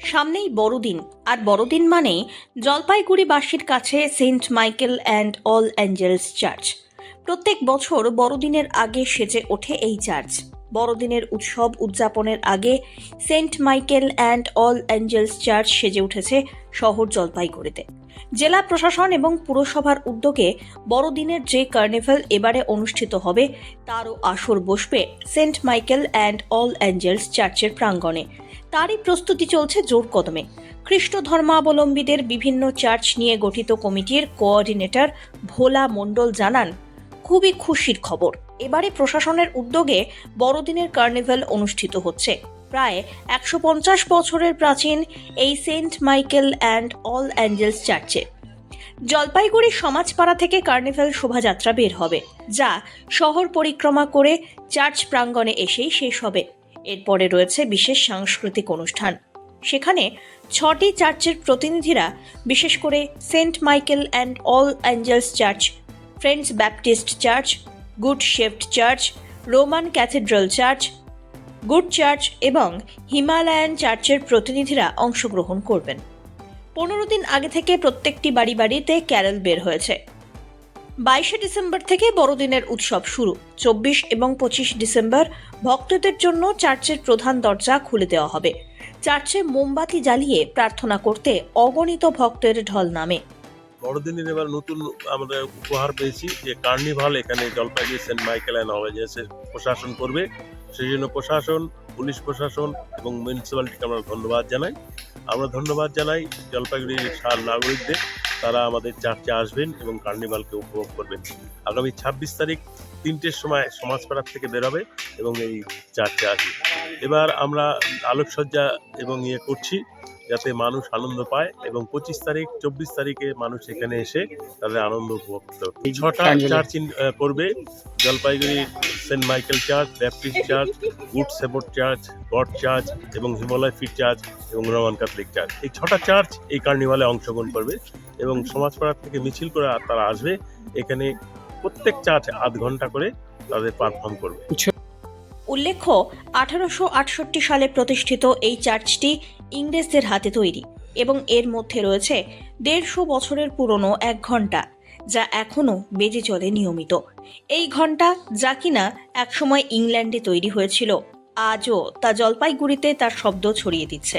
সামনেই বড়দিন, আর বড়দিন মানেই জলপাইগুড়িবাসীর কাছে Saint Michael and All Angels Church. প্রত্যেক বছর বড়দিনের আগে সেজে ওঠে এই চার্চ। বড়দিনের উৎসব উদযাপনের আগে Saint Michael and All Angels Church সেজে উঠেছে শহর জলপাইগুড়িতে। জেলা প্রশাসন এবং পুরসভার উদ্যোগে বড়দিনের যে কার্নিভাল এবারে অনুষ্ঠিত হবে, তারও আসর বসবে Saint Michael and All Angels চার্চের প্রাঙ্গণে। তারই প্রস্তুতি চলছে জোর কদমে। খ্রিস্ট ধর্মাবলম্বীদের বিভিন্ন চার্চ নিয়ে গঠিত কমিটির কোঅর্ডিনেটর ভোলা মণ্ডল জানান, খুবই খুশির খবর। এবারে প্রশাসনের উদ্যোগে বড়দিনের কার্নিভাল অনুষ্ঠিত হচ্ছে। প্রায় একশো পঞ্চাশ বছরের প্রাচীন এই Saint Michael and All Angels চার্চে। জলপাইগুড়ি সমাজপাড়া থেকে কার্নিভাল শোভাযাত্রা বের হবে, যা শহর পরিক্রমা করে চার্চ প্রাঙ্গণে এসেই শেষ হবে। এরপরে রয়েছে বিশেষ সাংস্কৃতিক অনুষ্ঠান। সেখানে ছটি চার্চের প্রতিনিধিরা, বিশেষ করে Saint Michael and All Angels Church, Friends Baptist Church, Good Shepherd Church, Roman Cathedral Church, Good Church এবং হিমালয়ান চার্চের প্রতিনিধিরা অংশগ্রহণ করবেন। পনেরো দিন আগে থেকে প্রত্যেকটি বাড়ি বাড়িতে ক্যারল বের হয়েছে। বাইশে ডিসেম্বর থেকে বড়দিনের উৎসব শুরু। চব্বিশ এবং পঁচিশ ডিসেম্বর ভক্তদের জন্য চার্চের প্রধান দরজা খুলে দেওয়া হবে। চার্চে মোমবাতি জ্বালিয়ে প্রার্থনা করতে অগণিত ভক্তের ঢল নামে। বড়দিনের এবার নতুন আমরা উপহার পেয়েছি যে কার্নিভাল, এখানে জলপাইগুড়ি সেন্ট মাইকেল অ্যান্ড অভেজেন্সের প্রশাসন করবে। সেই জন্য প্রশাসন, পুলিশ প্রশাসন এবং মিউনিসিপ্যালিটিকে আমরা ধন্যবাদ জানাই। আমরা ধন্যবাদ জানাই জলপাইগুড়ির নাগরিকদের। তারা আমাদের চার্চে আসবেন এবং কার্নিভালকে উপভোগ করবেন। আগামী ছাব্বিশ তারিখ তিনটের সময় সমাজপাড়ার থেকে বেরোবে এবং এই চার্চে আসবে। এবার আমরা আলোকসজ্জা এবং ইয়ে করছি। যাতে মানুষ আনন্দ পায় এবং পঁচিশ তারিখ চব্বিশ তারিখে মানুষ এখানে এসে তাদের আনন্দ উপভোগ করতে। এই ছটা চার্চ করবে। Jalpaiguri Saint Michael Church Baptist Church Good Shepherd Church God Church এবং হিমালয় ফিট চার্চ এবং রোমান ক্যাথলিক চার্চ এই ছটা চার্চ এই কার্নিভালে অংশগ্রহণ করবে এবং সমাজপাড়ার থেকে মিছিল করে তারা আসবে। এখানে প্রত্যেক চার্চ আধ ঘণ্টা করে তাদের পারফর্ম করবে। উল্লেখ্য, আঠারোশো আটষট্টি সালে প্রতিষ্ঠিত এই চার্চটি ইংরেজদের হাতে তৈরি এবং এর মধ্যে রয়েছে দেড়শো বছরের পুরনো এক ঘণ্টা যা এখনও বেজে চলে নিয়মিত। এই ঘণ্টা যা কিনা একসময় ইংল্যান্ডে তৈরি হয়েছিল, আজও তা জলপাইগুড়িতে তার শব্দ ছড়িয়ে দিচ্ছে।